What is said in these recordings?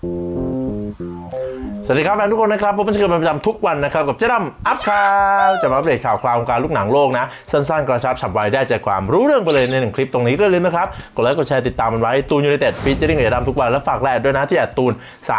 สวัสดีครับแฟนทุกคนนะครับผมเป็นเชิญเป็นประจำทุกวันนะครับ กับเจ๊ดำอัพข่าวจะมาอัปเดตข่าวคราววงการลูกหนังโลกนะ สั้นๆ กระชับฉับไวได้ใจความรู้เรื่องไปเลยในหนึ่งคลิปตรงนี้ก็อย่าลืมนะครับ กดไลค์กดแชร์ติดตามมันไว้ตูนยูไนเต็ดฟีเจอริ่งเจ๊ดำทุกวันและฝากแลดด้วยนะที่แอดตูน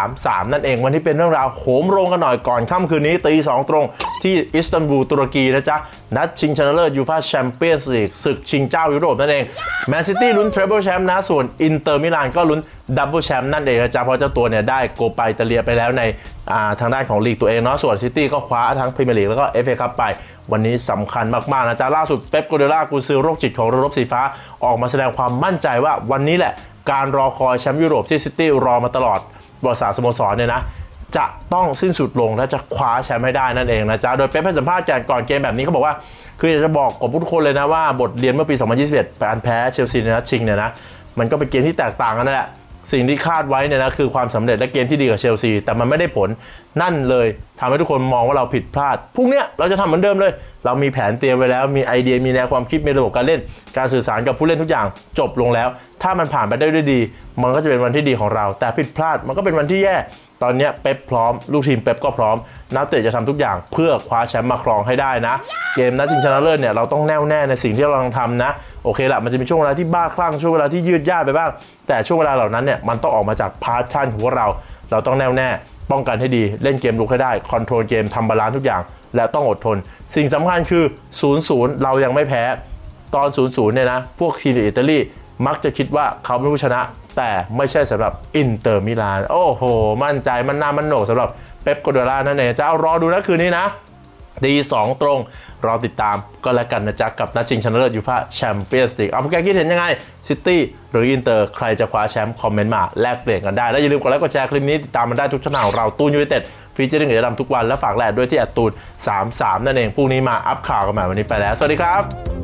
33 นั่นเองวันที่เป็นเรื่องราวโหมโรงกันหน่อยก่อนค่ำคืนนี้ตีสองตรงที่อิสตันบูลตุรกีนะจ๊ะนัดชิงชนะเลิศยูฟาแชมเปี้ยนส์ลีกศึกชิงเจ้ายุโรปนั่นเองแมนซิตี้ลุ้นเทรเบิลแชมป์นะส่วนอินเตอร์มิลานก็ลุ้น ดับเบิลแชมป์นั่นเองนะจ๊ะเพราะเจ้าตัวเนี่ยได้โกไปตาเลียไปแล้วในอ่าทางด้านของลีกตัวเองเนาะส่วนซิตี้ก็คว้าทั้งพรีเมียร์ลีกแล้วก็เอฟเอคัพไป วันนี้สำคัญมาก ๆ นะจ๊ะล่าสุดเป๊ปโกเดล่ากูซือโรคจิตของเรอรบสีฟ้าออกมาแสดงความมั่นใจว่าวันนี้แหละการรอคอยแชมป์ยุโรปที่ซิตี้รอมาตลอดบริษัทสโมสรเนี่ยนะจะต้องสิ้นสุดลงและจะคว้าแชมป์ให้ได้นั่นเองนะจ๊ะ โดยเป๊ปให้สัมภาษณ์ก่อนเกมแบบนี้เขาบอกว่า คืออยากจะบอกกับทุกคนเลยนะว่าบทเรียนเมื่อปี 2021การแพ้เชลซีในนัดชิงเนี่ยนะ มันก็เป็นเกมที่แตกต่างกันนั่นแหละ สิ่งที่คาดไว้เนี่ยนะคือความสำเร็จและเกมที่ดีกับเชลซี แต่มันไม่ได้ผลนั่นเลยทำให้ทุกคนมองว่าเราผิดพลาดพรุ่งเนี้ยเราจะทำเหมือนเดิมเลย เรามีแผนเตรียมไว้แล้วมีไอเดียมีแนวความคิดมีระบบการเล่น การสื่อสารกับผู้เล่นทุกอย่างจบลงแล้ว ถ้ามันผ่านไปได้ด้วยดี มันก็จะเป็นวันที่ดีของเรา แต่ผิดพลาดมันก็เป็นวันที่แย่ ตอนนี้เป๊ปพร้อม ลูกทีมเป๊ปก็พร้อม นักเตะจะทำทุกอย่างเพื่อคว้าแชมป์มาครองให้ได้นะ เกมนัดชิงชนะเลิศเนี่ยเราต้องแน่วแน่ในสิ่งที่เรากำลังทำนะ โอเคละมันจะมีช่วงเวลาที่บ้าคลั่งช่วงเวลาที่ยืดยาดไปบ้าง แต่ช่วงเวลาเหล่านั้นเนี่ยมันต้องออกมาจากพาร์ทชั่นของพวเรา เราต้องแน่วแน่ ป้องกันให้ดี เล่นเกมลุกให้ได้คอนโทรลเกมทำบาลานซ์ทุกอย่าง และต้องอดทน สิ่งสำคัญคือ 0-0 เรายังไม่แพ้ ตอน 0-0 เนี่ยนะ พวกทีมอิตาลี มักจะคิดว่าเขาเป็นผู้ชนะ แต่ไม่ใช่สำหรับอินเตอร์มิลาน โอ้โห มั่นใจมันหนามันโหนกสำหรับเป๊ปโกเดล่านั่นเองจะเอารอดูนะคืนนี้นะดีสองตรง รอติดตามก็แล้วกันนะจ๊ะ กับนัดชิงชนะเลิศยูฟ่าแชมเปี้ยนส์ลีกเอาพวกแกคิดเห็นยังไง ซิตี้หรืออินเตอร์ ใครจะคว้าแชมป์คอมเมนต์มาแลกเปลี่ยนกันได้ และอย่าลืมกดไลค์กดแชร์คลิปนี้ ติดตามมันได้ทุกช่องทางของเราตูนยูไนเต็ดฟีเจอริ่งกับยาดำทุกวันและฝากแลดด้วยที่แอดตูน33 นั่นเองพรุ่งนี้มาอัพข่าวกันใหม่วันนี้ไปแล้ว สวัสดีครับ